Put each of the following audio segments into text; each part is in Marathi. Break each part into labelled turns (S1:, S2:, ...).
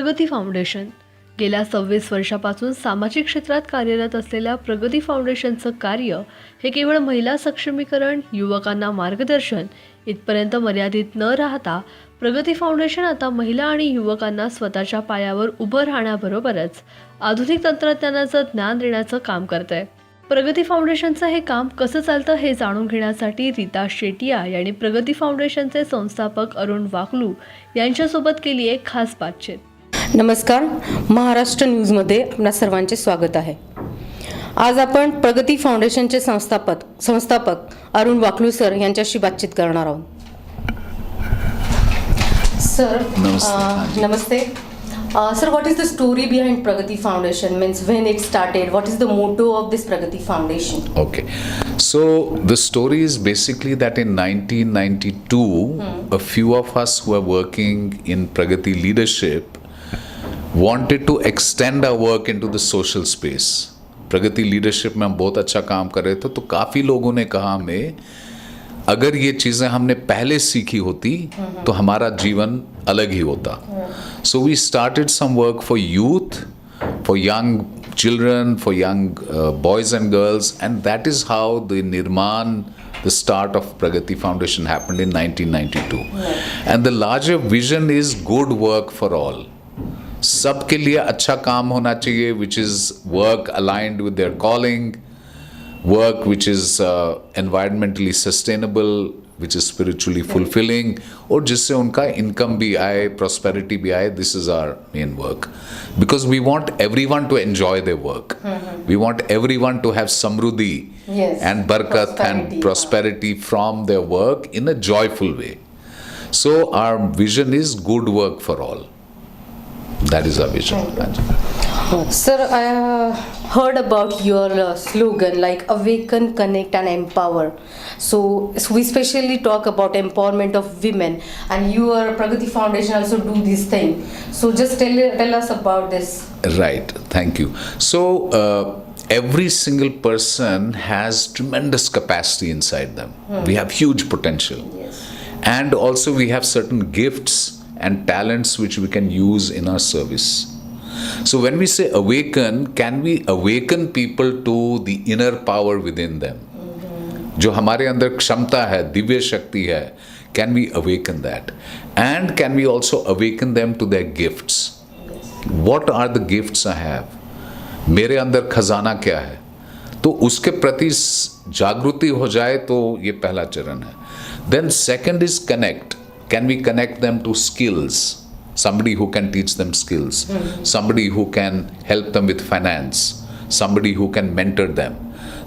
S1: प्रगती फाउंडेशन. गेल्या सव्वीस वर्षापासून सामाजिक क्षेत्रात कार्यरत असलेल्या प्रगती फाउंडेशनचं कार्य हे केवळ महिला सक्षमीकरण युवकांना मार्गदर्शन इथपर्यंत मर्यादित न राहता प्रगती फाउंडेशन आता महिला आणि युवकांना स्वतःच्या पायावर उभं राहण्याबरोबरच आधुनिक तंत्रज्ञानाचं ज्ञान देण्याचं काम करत आहे प्रगती फाउंडेशनचं हे काम कसं चालतं हे जाणून घेण्यासाठी रीता शेटिया यांनी प्रगती फाउंडेशनचे संस्थापक अरुण वाकलू यांच्यासोबत केली एक खास बातचीत.
S2: नमस्कार. महाराष्ट्र न्यूजमध्ये आपणा सर्वांचे स्वागत आहे. आज आपण प्रगती फाउंडेशनचे संस्थापक संस्थापक अरुण वाकलू सर यांच्याशी बातचीत करणार आहोत. सर
S3: नमस्ते.
S2: नमस्ते. Sir what is the story behind Pragati Foundation? Means when it started what is the motto of this Pragati Foundation?
S3: Okay. So the story is basically that in 1992, a few of us who are working in Pragati leadership wanted to extend our work into the social space. Pragati leadership में हम बहुत अच्छा काम कर रहे थे तो काफ़ी लोगों ने कहा हमें अगर ये चीज़ें हमने पहले सीखी होती तो हमारा जीवन अलग ही होता so we started some work for youth for young children, for young uh, boys and girls, and that is how the Nirman, the start of Pragati Foundation happened in 1992. And the larger vision is good work for all. सबके लिए अच्छा काम होना चाहिए which is work aligned with their calling which is uh, environmentally sustainable which is spiritually fulfilling और जिससे उनका income भी आए prosperity भी आए this is our main work because we want everyone to enjoy their work we want everyone to have samruddhi
S2: Yes.
S3: and barakat
S2: Prosperity.
S3: and prosperity from their work in a joyful way so our vision is good work for all that is our vision
S2: Sir, I uh, heard about your uh, slogan like awaken, connect, and empower. So, so we specially talk about empowerment of women, and your Pragati Foundation also do this thing. So, just tell tell us about this.
S3: Right, thank you. So, uh, every single person has tremendous capacity inside them. We have huge potential.
S2: Yes.
S3: And also, we have certain gifts and talents which we can use in our service. So, when we say awaken, can we awaken people to the inner power within them? जो हमारे अंदर क्षमता है दिव्य शक्ति है can we awaken that and can we also awaken them to their gifts what are the gifts I have मेरे अंदर खजाना क्या है? तो उसके प्रति जागृति हो जाए तो ये पहला चरण है। Then second is connect can we connect them to skills somebody who can teach them skills. Somebody who can help them with finance. Somebody who can mentor them.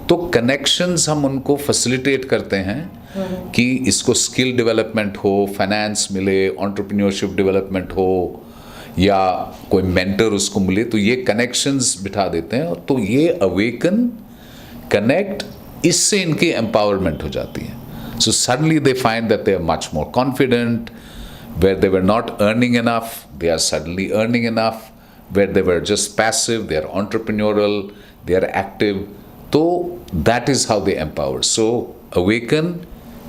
S3: तो कनेक्शंस हम उनको फैसिलिटेट करते हैं कि इसको स्किल डेवलपमेंट हो फाइनेंस मिले ऑन्टरप्रीनियोरशिप डेवलपमेंट हो या कोई मेंटर उसको मिले तो ये कनेक्शंस बिठा देते हैं। तो ये अवेकन कनेक्ट इससे इनकी एम्पावरमेंट हो जाती है। So suddenly they find that they are much more confident where they were not earning enough, they are suddenly earning enough. Where they were just passive, they are entrepreneurial, they are active. So that is how they empower. So awaken,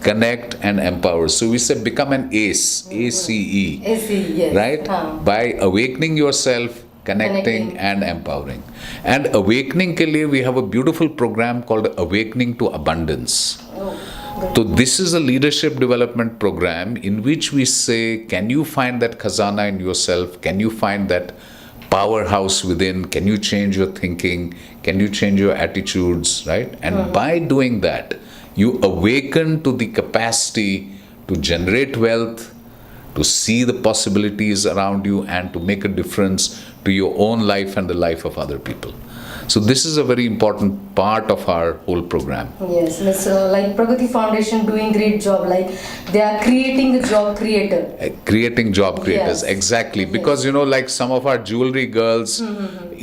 S3: connect, and empower. So we say become an ACE, A C E.
S2: ACE, yes.
S3: Right?
S2: हाँ.
S3: By awakening yourself, connecting,
S2: Connecting.
S3: and empowering. And awakening ke liye we have a beautiful program called Awakening to Abundance. So this is a leadership development program in which we say, can you find that khazana in yourself? Can you find that powerhouse within? Can you change your thinking? Can you change your attitudes? Right? And uh-huh. by doing that, you awaken to the capacity to generate wealth, to see the possibilities around you, and to make a difference to your own life and the life of other people. So this is a very important part of our whole program.
S2: Yes, Miss, uh, like Pragati Foundation doing great job. Like they are creating the job creator.
S3: Uh, creating job creators
S2: Yes.
S3: exactly because you know like some of our jewelry girls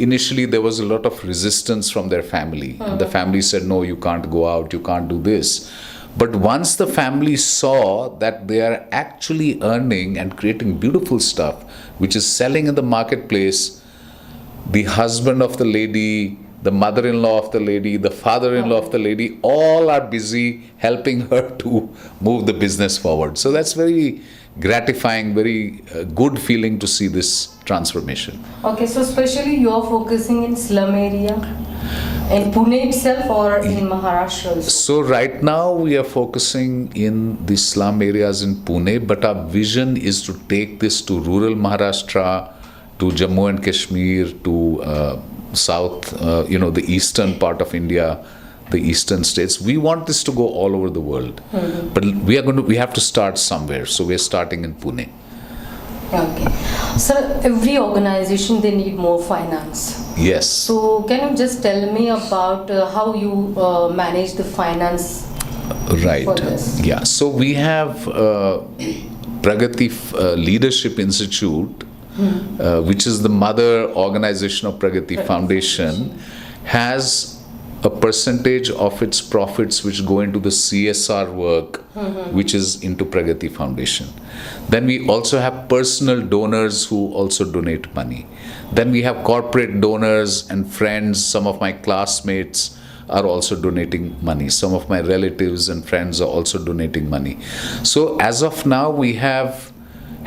S3: initially there was a lot of resistance from their family and the family said no you can't go out you can't do this but once the family saw that they are actually earning and creating beautiful stuff which is selling in the marketplace the husband of the lady, the mother in law of the lady, the father in law of the lady, all are busy helping her to move the business forward. So that's very gratifying, very uh, good feeling to see this transformation.
S2: Okay, so especially you are focusing in slum area, in Pune itself or in Maharashtra also?
S3: So right now we are focusing in the slum areas in Pune, but our vision is to take this to rural Maharashtra, to Jammu and Kashmir, to uh, South, uh, you know, the eastern part of India, the eastern states. We want this to go all over the world, but we are going to. We have to start somewhere. So we are starting in Pune.
S2: Okay. Sir, every organization they need more finance.
S3: Yes.
S2: So can you just tell me about uh, how you uh, manage the finance?
S3: Right. Yeah. So we have uh, Pragati uh, Leadership Institute, Hmm. uh, which is the mother organization of Pragati Foundation, has a percentage of its profits which go into the CSR work, hmm, hmm. which is into Pragati Foundation. Then we also have personal donors who also donate money. Then we have corporate donors and friends. Some of my classmates are also donating money. Some of my relatives and friends are also donating money. So as of now, we have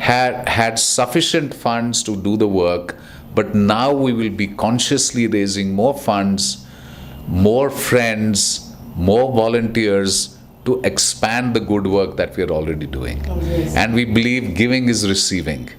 S3: had had sufficient funds to do the work, but now we will be consciously raising more funds, more friends, more volunteers to expand the good work that we are already doing.
S2: Oh, yes.
S3: And we believe giving is receiving,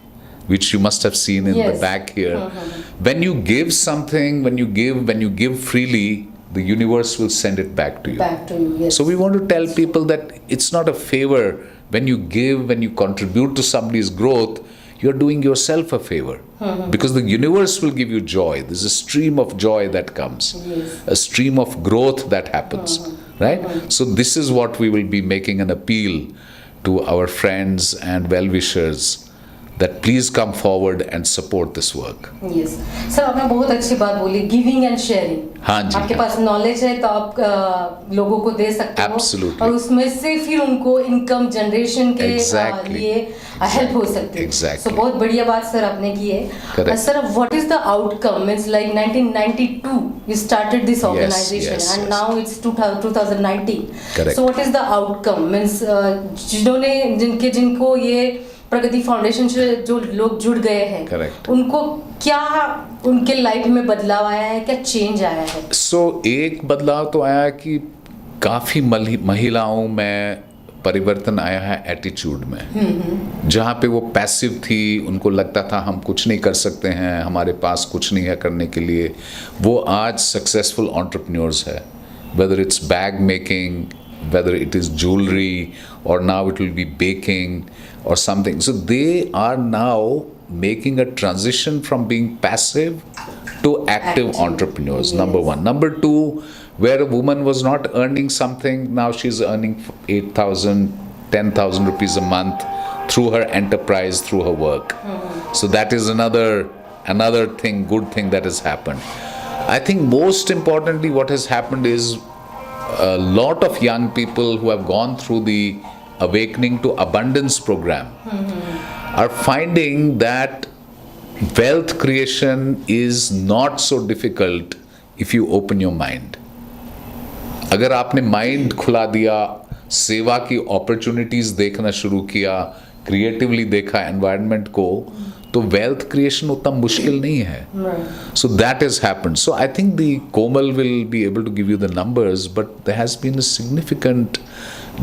S3: which you must have seen in the back here. Uh-huh. When you give something, when you give, when you give freely, the universe will send it back to you.
S2: Back to you, yes.
S3: So we want to tell people that it's not a favor. When you give, when you contribute to somebody's growth, you're doing yourself a favor. Mm-hmm. Because the universe will give you joy. There's a stream of joy that comes,
S2: Yes.
S3: a stream of growth that happens. Mm-hmm. Right? Mm-hmm. So this is what we will be making an appeal to our friends and well wishers that please come forward and support this work.
S2: Yes sir आपने बहुत अच्छी बात बोली गिविंग एंड शेयरिंग
S3: हाँ जी,
S2: आपके
S3: हाँ।
S2: पास नॉलेज है तो आप अ, लोगों को दे सकते हो
S3: Absolutely.
S2: और उसमें से फिर उनको इनकम जनरेशन के अ,
S3: Exactly.
S2: लिए हेल्प हो सकती है
S3: Exactly.
S2: सो बहुत बढ़िया बात सर आपने की है
S3: Correct.
S2: Sir what is the outcome means like 1992 you started this organization
S3: yes,
S2: and
S3: yes.
S2: now it's 2000 2019
S3: Correct.
S2: so what is the outcome means uh, जिन्होंने जिनके जिनको ये प्रगति फाउंडेशन से जो लोग जुड़ गए हैं. उनको क्या उनके लाइफ में बदलाव आया है क्या चेंज आया है?
S3: सो so, एक बदलाव तो आया कि काफ़ी महिलाओं में परिवर्तन आया है एटीट्यूड में। जहाँ पे वो पैसिव थी उनको लगता था हम कुछ नहीं कर सकते हैं हमारे पास कुछ नहीं है करने के लिए। वो आज सक्सेसफुल entrepreneurs है। Whether it's bag making whether it is jewelry or now it will be baking or something. So they are now making a transition from being passive to active
S2: Active,
S3: entrepreneurs
S2: yes.
S3: number one. Number two where a woman was not earning something now she's earning 8000 10000 rupees a month through her enterprise through her work. Mm-hmm. So that is another another thing good thing that has happened. I think most importantly what has happened is a lot of young people who have gone through the awakening to abundance program are finding that wealth creation is not so difficult if you open your mind अगर आपने माइंड खुला दिया सेवा की अपॉर्चुनिटीज देखना शुरू किया क्रिएटिवली देखा एनवायरनमेंट को तो वेल्थ क्रिएशन उतना मुश्किल नहीं है So that has happened. So I think the Komal will be able to give you the numbers, but there has been a significant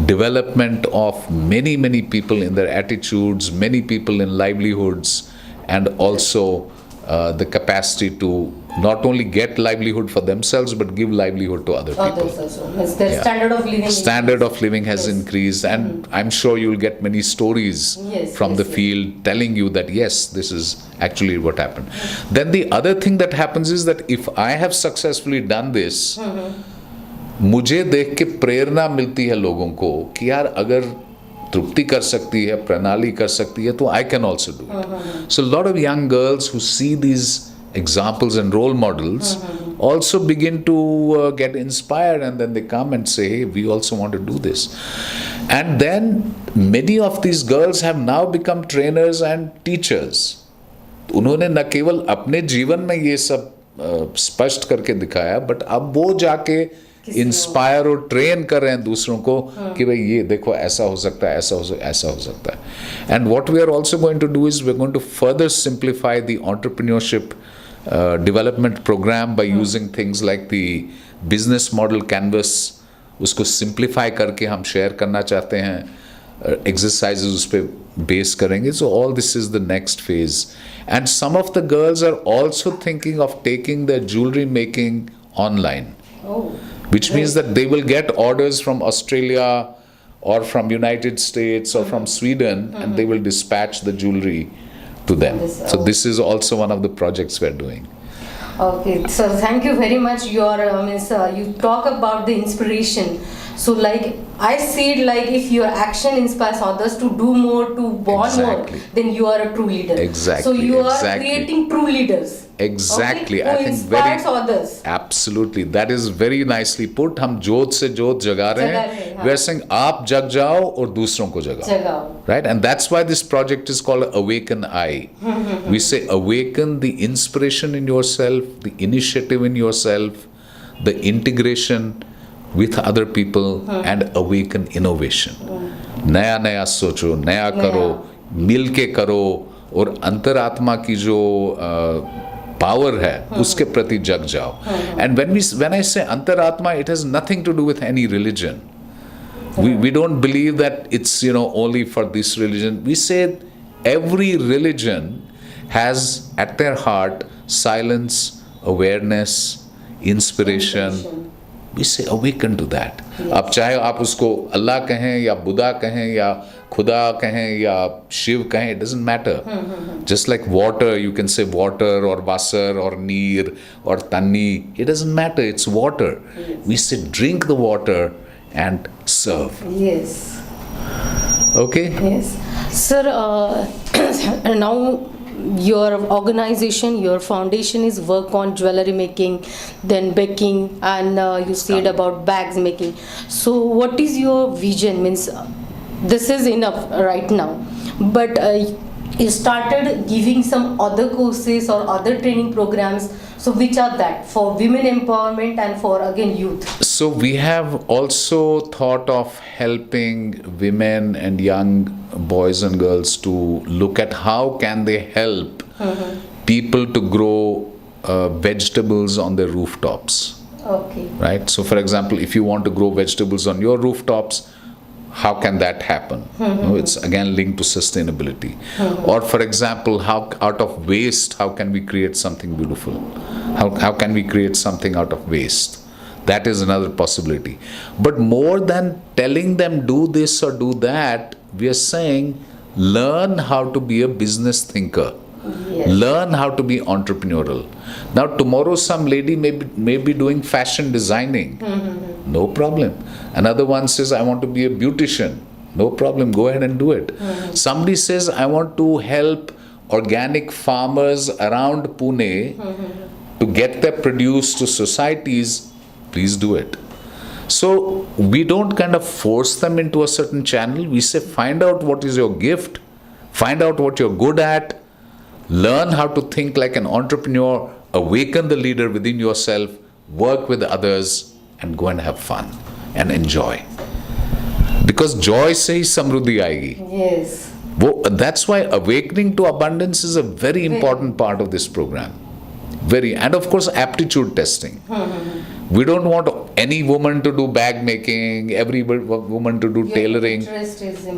S3: development of many, many people in their attitudes, many people in livelihoods, and also uh, the capacity to not only get livelihood for themselves but give livelihood to other people.
S2: others also means their
S3: Yeah.
S2: standard of living
S3: Standard of living has
S2: Yes.
S3: increased, and I'm sure you'll get many stories
S2: Yes,
S3: from
S2: yes,
S3: the
S2: yes.
S3: field telling you that yes, this is actually what happened. Then the other thing that happens is that if I have successfully done this, मुझे देख के प्रेरणा मिलती है लोगों को कि यार अगर तृप्ति कर सकती है प्रणाली कर सकती है तो I can also do it so lot of young girls who see these examples and role models also begin to uh, get inspired and then they come and say hey we also want to do this and then many of these girls have now become trainers and teachers उन्होंने न केवल अपने जीवन में ये सब अ, स्पष्ट करके दिखाया बट अब वो जाके
S2: किसी
S3: इंस्पायर और ट्रेन कर रहे हैं दूसरों को कि भाई ये देखो ऐसा हो सकता है ऐसा हो सकता है ऐसा हो सकता है and what we are also going to do is we are going to further simplify the development program by using things like the business model canvas उसको सिंप्लीफाई करके हम शेयर करना चाहते हैं। एक्सरसाइजेज उस पर बेस करेंगे। So all this is the next phase and some of the girls are also thinking of taking the jewellery making
S2: online
S3: which means that they will get orders from Australia or from United States or from Sweden and they will dispatch the jewelry. To them.
S2: This-
S3: So this is also one of the projects we're doing.
S2: Okay, so thank you very much. Your uh, means uh, you talk about the inspiration. So like I see it like if your action inspires others to do more, to bond
S3: Exactly.
S2: more, then you are a true leader.
S3: Exactly.
S2: So you are
S3: exactly.
S2: creating true leaders.
S3: Think
S2: inspires
S3: very-
S2: others.
S3: Absolutely. That is very nicely put. हम जोत से जोत जगा रहे
S2: हैं,
S3: हैं
S2: हाँ।
S3: We are saying आप जग जाओ और दूसरों को जगाओ right and that's why this project is called awaken i we say awaken the inspiration in yourself the initiative in yourself the integration with other people and awaken innovation नया नया सोचो नया करो मिल के करो और अंतरात्मा की जो पावर है उसके प्रति जग जाओ and when we when I say अंतरात्मा it has nothing to do with any religion we, we don't believe that it's you know only for this religion we say every religion has at their heart silence awareness inspiration we say awaken to that अब चाहे आप उसको अल्लाह कहें या बुद्धा कहें या खुदा कहें या शिव कहें it doesn't matter just like water you can say water or wasser or neer or tanni it doesn't matter it's water we say drink the water and serve
S2: Yes.
S3: okay
S2: Yes. Sir, uh, now your organization, your foundation is work on jewelry making, then baking, and uh, you said about bags making. So, what is your vision? Means uh, this is enough right now, but uh, you started giving some other courses or other training programs. So, which are that for women empowerment and for again youth?
S3: so we have also thought of helping women and young boys and girls to look at how can they help people to grow uh, vegetables on their rooftops
S2: Okay.
S3: right so for example if you want to grow vegetables on your rooftops how can that happen? No, hmm. it's again linked to sustainability. Hmm. Or for example how out of waste how can we create something beautiful? How, how can we create something out of waste? That is another possibility. But more than telling them do this or do that we are saying learn how to be a business thinker
S2: Yes.
S3: learn how to be entrepreneurial. Now tomorrow some lady may be, may be doing fashion designing. Hmm, hmm, hmm. No problem. Another one says i want to be a beautician. No problem. Go ahead and do it. Somebody says i want to help organic farmers around pune to get their produce to societies. Please do it. So we don't kind of force them into a certain channel. We say find out what is your gift. Find out what you're good at Learn how to think like an entrepreneur, awaken the leader within yourself, work with others, and go and have fun and enjoy. Because joy says samruddhi aegi.
S2: Yes.
S3: That's why awakening to abundance is a very important part of this program. Very, and of course, aptitude testing. Hmm. we don't want any woman to do bag making, every woman to do
S2: Your
S3: tailoring.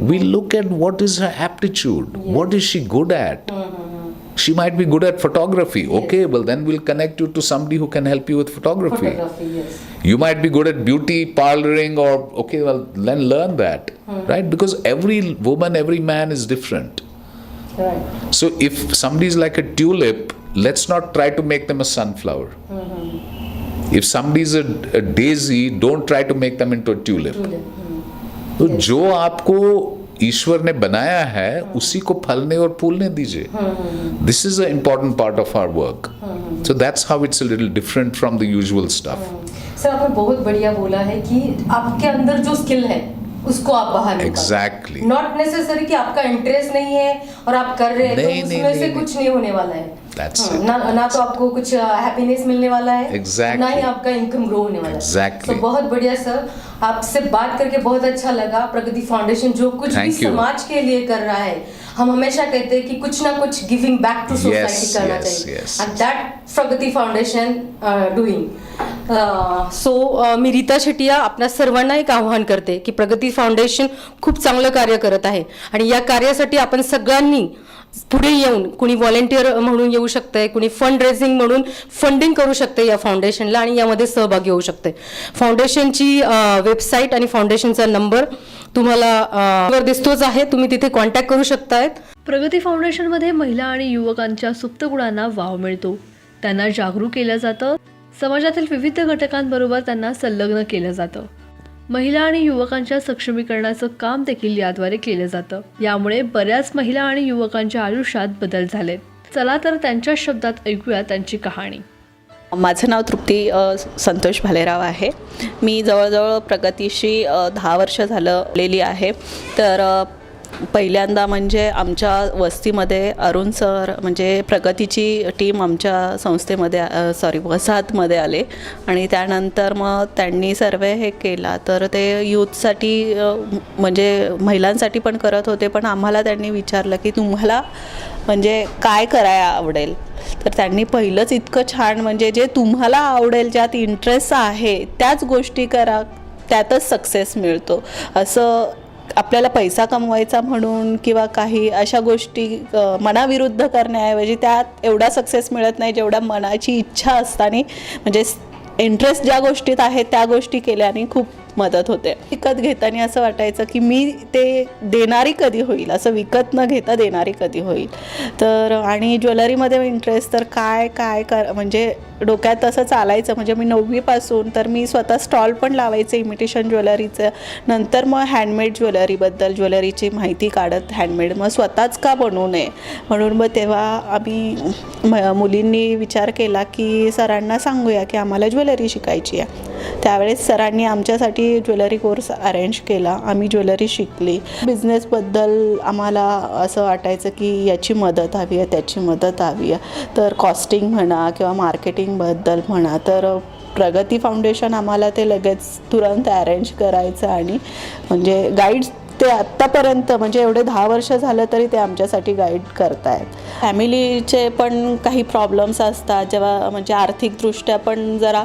S3: We look at what is her aptitude, yes. what is she good at. Hmm, hmm, she might be good at photography okay well then we'll connect you to somebody who can help you with photography,
S2: photography. Yes.
S3: you might be good at beauty parloring or okay well then learn that right because every woman every man is different
S2: Right.
S3: so if somebody is like a tulip let's not try to make them a sunflower if somebody is a, a daisy don't try to make them into a tulip तो जो आपको ईश्वर ने बनाया है उसी को फलने और फूलने दीजिए this is a important part of our work so that's how it's a little different from the usual stuff
S2: sir आपने बहुत बढ़िया बोला है कि आपके अंदर जो स्किल है उसको आप बाहर
S3: Exactly.
S2: नॉट नेसेसरी कि आपका इंटरेस्ट नहीं है और आप कर रहे हैं तो उसमें
S3: नहीं,
S2: से
S3: नहीं।
S2: कुछ नहीं होने वाला है
S3: That's
S2: हाँ,
S3: it.
S2: ना ना तो आपको कुछ हैप्पीनेस मिलने वाला है
S3: Exactly.
S2: ना ही आपका इनकम ग्रो होने वाला है
S3: Exactly.
S2: So, बहुत बढ़िया सर आपसे बात करके बहुत अच्छा लगा प्रगति फाउंडेशन जो कुछ भी
S3: Thank you.
S2: समाज के लिए कर रहा है हम हमेशा कहते हैं कि कुछ ना कुछ गिविंग बैक टू सोसाइटी करना
S3: yes,
S2: चाहिए. And that Pragati Foundation doing so मी रीता शेटिया आपल्या सर्वांना एक आव्हान करते की प्रगती फाउंडेशन खूप चांगलं कार्य करत आहे आणि या कार्यासाठी आपण सगळ्यांनी पुढे येऊन कुणी व्हॉलेंटियर म्हणून येऊ शकते कुणी फंड रेझिंग म्हणून फंडिंग करू शकते या फाउंडेशनला आणि यामध्ये सहभागी होऊ शकते फाउंडेशनची वेबसाईट आणि फाउंडेशनचा नंबर तुम्हाला वर दिसतोच आहे. तुम्ही तिथे कॉन्टॅक्ट करू शकतायत.
S1: प्रगती फाउंडेशनमध्ये महिला आणि युवकांच्या सुप्त गुणांना वाव मिळतो. त्यांना जागरूक केलं जातं. समाजातील विविध घटकांबरोबर त्यांना संलग्न केलं जातं. महिला आणि युवकांच्या सक्षमीकरणाचं काम देखील याद्वारे केलं जातं. यामुळे बऱ्याच महिला आणि युवकांच्या आयुष्यात बदल झालेत चला तर त्यांच्या शब्दात ऐकूया त्यांची कहाणी.
S4: माझं नाव तृप्ती संतोष भालेराव आहे. मी जवळजवळ प्रगतीशी दहा वर्ष झालं लेली आहे. तर पहिल्यांदा म्हणजे आमच्या वस्तीमध्ये अरुण सर म्हणजे प्रगतीची टीम आमच्या संस्थेमध्ये सॉरी वसाहतमध्ये आले. आणि त्यानंतर मग त्यांनी सर्वे हे केला. तर ते यूथसाठी म्हणजे महिलांसाठी पण करत होते. पण आम्हाला त्यांनी विचारलं की तुम्हाला म्हणजे काय करायला आवडेल? तर त्यांनी पहिलंच इतकं छान म्हणजे जे तुम्हाला आवडेल ज्यात इंटरेस्ट आहे त्याच गोष्टी करा त्यातच सक्सेस मिळतो. असं आपल्याला पैसा कमवायचा म्हणून किंवा काही अशा गोष्टी मनाविरुद्ध करण्याऐवजी त्यात एवढा सक्सेस मिळत नाही जेवढा मनाची इच्छा असताना म्हणजे इंटरेस्ट ज्या गोष्टीत आहे त्या गोष्टी केल्याने खूप मदत होते. विकत घेताना असं वाटायचं की मी ते देणारी कधी होईल? असं विकत न घेता देणारी कधी होईल? तर आणि ज्वेलरीमध्ये इंटरेस्ट तर काय काय कर म्हणजे डोक्यात असं चालायचं. म्हणजे मी नववीपासून तर मी स्वतः स्टॉल पण लावायचे इमिटेशन ज्वेलरीचं. नंतर मग हँडमेड ज्वेलरीबद्दल ज्वेलरीची माहिती काढत हँडमेड मग स्वतःच का बनवू नये? म्हणून मग तेव्हा आम्ही म- मुलींनी विचार केला की सरांना सांगूया की आम्हाला ज्वेलरी शिकायची आहे. त्यावेळेस सरांनी आमच्यासाठी ज्वेलरी कोर्स अरेंज केला. आम्ही ज्वेलरी शिकली. बिझनेसबद्दल आम्हाला असं वाटायचं की याची मदत हवी आहे त्याची मदत हवी आहे. तर कॉस्टिंग म्हणा किंवा मार्केटिंग मार्केटिंगबद्दल म्हणा तर प्रगती फाउंडेशन आम्हाला ते लगेच तुरंत अरेंज करायचं आणि म्हणजे गाईड ते आत्तापर्यंत म्हणजे एवढे दहा वर्ष झालं तरी ते आमच्यासाठी गाईड करतायत. फॅमिलीचे पण काही प्रॉब्लेम्स असतात जेव्हा म्हणजे आर्थिकदृष्ट्या पण जरा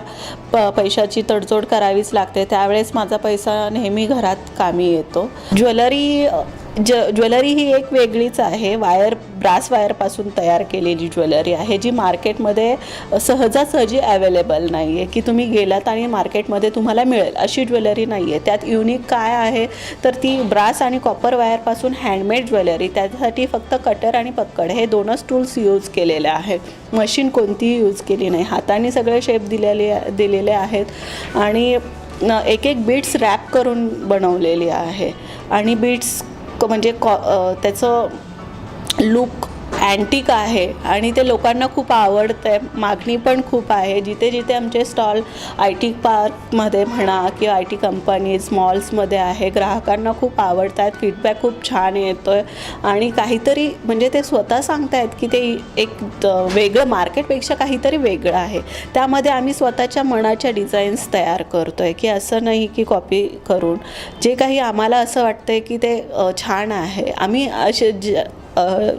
S4: प पैशाची तडजोड करावीच लागते त्यावेळेस माझा पैसा नेहमी घरात कामी येतो. ज्वेलरी ज ज्वेलरी ही एक वेगळीच आहे. वायर ब्रास वायरपासून तयार केलेली ज्वेलरी आहे जी मार्केटमध्ये सहजासहजी अवेलेबल नाही आहे की तुम्ही गेलात आणि मार्केटमध्ये तुम्हाला मिळेल अशी ज्वेलरी नाही आहे त्यात युनिक काय आहे? तर ती ब्रास आणि कॉपर वायरपासून हँडमेड ज्वेलरी त्यासाठी फक्त कटर आणि पक्कड हे दोनच टूल्स यूज केलेले आहेत. मशीन कोणतीही यूज केली नाही. हाताने सगळे शेप दिलेले दिलेले आहेत. आणि एक एक बीट्स रॅप करून बनवलेली आहे. आणि बीट्स म्हणजे कॉ त्याचं लुक अँटिक आहे आणि ते लोकांना खूप आवडतं आहे मागणी पण खूप आहे. जिथे जिथे आमचे स्टॉल आय टी पार्कमध्ये म्हणा किंवा आय टी कंपनीज मॉल्समध्ये आहे ग्राहकांना खूप आवडत आहेत फीडबॅक खूप छान येतो आहे आणि काहीतरी म्हणजे ते स्वतः सांगतायत की ते एक वेगळं मार्केटपेक्षा काहीतरी वेगळं आहे. त्यामध्ये आम्ही स्वतःच्या मनाच्या डिझाईन्स तयार करतो आहे की असं नाही की कॉपी करून. जे काही आम्हाला असं वाटतं आहे की ते छान आहे. आम्ही असे ज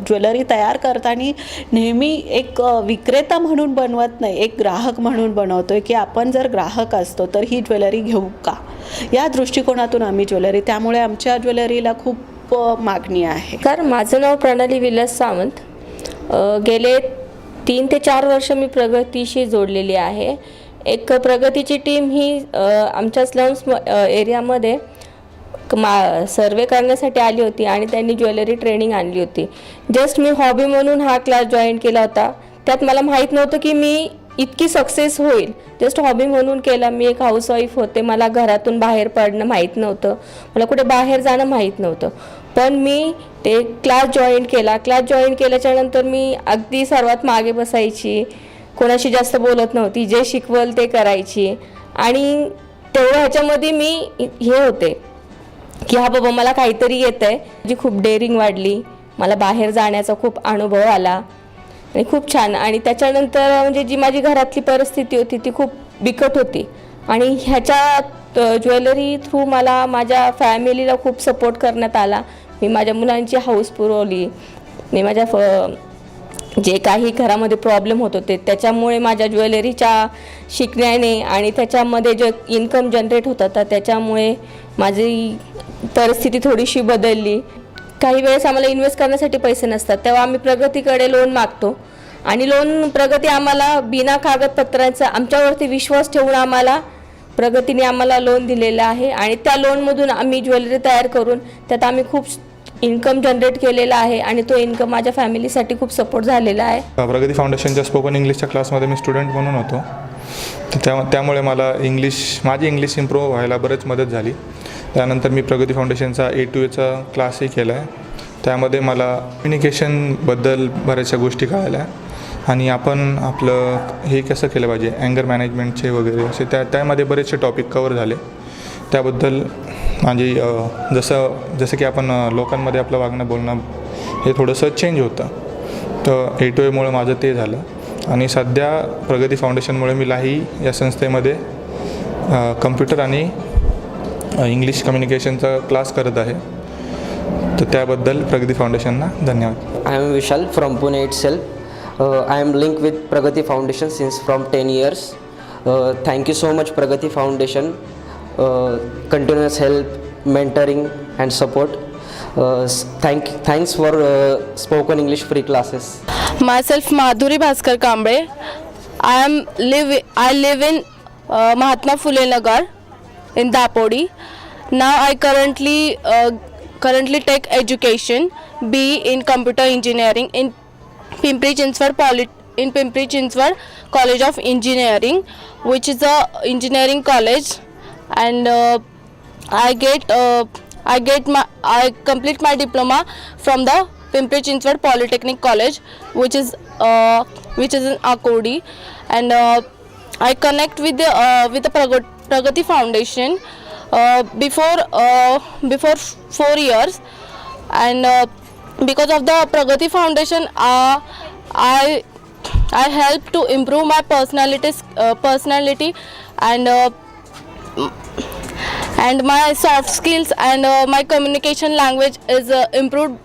S4: ज्वेलरी तयार करताना नेहमी एक विक्रेता म्हणून बनवत नाही एक ग्राहक म्हणून बनवतो आहे की आपण जर ग्राहक असतो तर ही ज्वेलरी घेऊ का? या दृष्टिकोनातून आम्ही ज्वेलरी त्यामुळे आमच्या ज्वेलरीला खूप मागणी आहे.
S5: कारण माझं नाव प्रणाली विलास सावंत. गेले तीन ते चार वर्ष मी प्रगतीशी जोडलेली आहे. एक प्रगतीची टीम ही आमच्या स्लम्स एरियामध्ये मा सर्वे करण्यासाठी आली होती आणि त्यांनी ज्वेलरी ट्रेनिंग आणली होती. जस्ट मी हॉबी म्हणून हा क्लास जॉईन केला होता. त्यात मला माहीत नव्हतं की मी इतकी सक्सेस होईल. जस्ट हॉबी म्हणून केला. मी एक हाऊसवाईफ होते. मला घरातून बाहेर पडणं माहीत नव्हतं. मला कुठे बाहेर जाणं माहीत नव्हतं. पण मी ते क्लास जॉईन केला. क्लास जॉईन केल्याच्यानंतर मी अगदी सर्वात मागे बसायची. कोणाशी जास्त बोलत नव्हती. जे शिकवल ते करायची. आणि तेवढ्या ह्याच्यामध्ये मी हे होते. की हा बाबा मला काहीतरी येतं आहे जी खूप डेअरिंग वाढली. मला बाहेर जाण्याचा खूप अनुभव आला. आणि खूप छान. आणि त्याच्यानंतर म्हणजे जी माझी घरातली परिस्थिती होती ती खूप बिकट होती. आणि ह्याच्या ज्वेलरी थ्रू मला माझ्या फॅमिलीला खूप सपोर्ट करण्यात आला. मी माझ्या मुलांची हाऊस पुरवली. मी माझ्या फ जे काही घरामध्ये प्रॉब्लेम होत होते त्याच्यामुळे माझ्या ज्वेलरीच्या शिकण्याने आणि त्याच्यामध्ये जे इन्कम जनरेट होत होता त्याच्यामुळे माझी परिस्थिती थोडीशी बदलली. काही वेळेस आम्हाला इन्व्हेस्ट करण्यासाठी पैसे नसतात. तेव्हा आम्ही प्रगतीकडे लोन मागतो. आणि लोन प्रगती आम्हाला बिना कागदपत्रांचा आमच्यावरती विश्वास ठेवून आम्हाला प्रगतीने आम्हाला लोन दिलेलं आहे. आणि त्या लोनमधून आम्ही ज्वेलरी तयार करून त्यात आम्ही खूप इन्कम जनरेट केलेला आहे. आणि तो इन्कम माझ्या फॅमिलीसाठी खूप सपोर्ट झालेला आहे.
S6: प्रगती फाउंडेशनच्या स्पोकन इंग्लिशच्या क्लासमध्ये मी स्टुडंट म्हणून होतो. त्या त्यामुळे मला इंग्लिश माझी इंग्लिश इम्प्रूव्ह व्हायला बरंच मदत झाली. त्यानंतर मी प्रगती फाउंडेशनचा ए टू एचा क्लासही केला आहे. त्यामध्ये मला कम्युनिकेशनबद्दल बऱ्याचशा गोष्टी कळाल्या. आणि आपण आपलं हे कसं केलं पाहिजे अँगर मॅनेजमेंटचे वगैरे असे त्या त्यामध्ये बरेचसे टॉपिक कवर झाले. त्याबद्दल म्हणजे जसं जसं की आपण लोकांमध्ये आपलं वागणं बोलणं हे थोडंसं चेंज होतं. तर ए टू एमुळं माझं ते झालं. आणि सध्या प्रगती फाउंडेशनमुळे मी लाही या संस्थेमध्ये कम्प्युटर आणि इंग्लिश कम्युनिकेशनचा क्लास करत आहे. तर त्याबद्दल प्रगती फाउंडेशनना धन्यवाद.
S7: I am Vishal from Pune itself I am link with Pragati Foundation since from ten years thank you so much Pragati Foundation continuous help mentoring and support thank thanks for spoken English free classes
S8: myself Madhuri Bhaskar Kamble I am live I live in Mahatma Phule Nagar in dapodi. Now i currently uh, currently take education b in computer engineering in pimpri chinchwad poly in pimpri chinchwad college of engineering which is a engineering college. And uh, i get uh, i get my i complete my diploma from the Pimpri Chinchwad Polytechnic College, which is uh, which is in Akodi, and uh, I connect with the uh, with the Pragati Foundation uh, before uh, before four years, and uh, because of the Pragati Foundation, I I help to improve my personality personality and. And my soft skills and uh, my communication language is uh, improved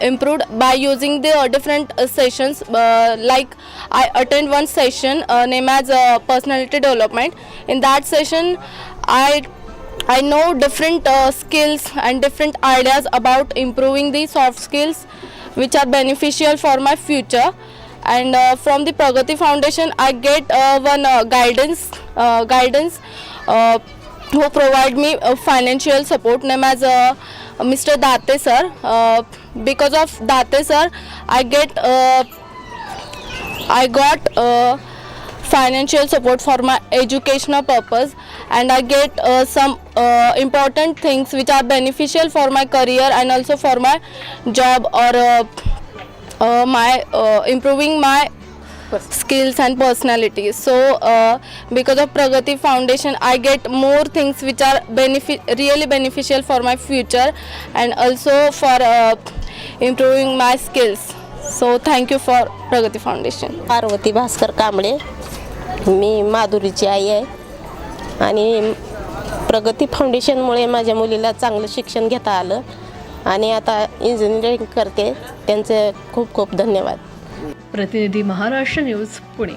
S8: improved by using the uh, different uh, sessions. Uh, like i attend one session uh, named as uh, personality development. In that session i i know different uh, skills and different ideas about improving the soft skills which are beneficial for my future. And uh, from the pragati foundation i get uh, one uh, guidance uh, guidance uh, who provide me uh, financial support name as uh, Mr. Date sir. Uh, because of Date sir, I get uh, I got uh, financial support for my educational purpose and I get uh, some uh, important things which are beneficial for my career and also for my job or uh, uh, my uh, improving my skills and personality so because of Pragati Foundation I get more things which are benefi really beneficial for my future and also for improving my skills so thank you for Pragati Foundation
S9: Parvati Bhaskar Kamble मी माधुरीची आई आहे. आणि प्रगती फाउंडेशनमुळे माझ्या मुलीला चांगलं शिक्षण घेता आलं. आणि आता इंजिनिअरिंग करते. त्यांचे खूप खूप धन्यवाद.
S1: प्रतिनिधी महाराष्ट्र न्यूज पुणे.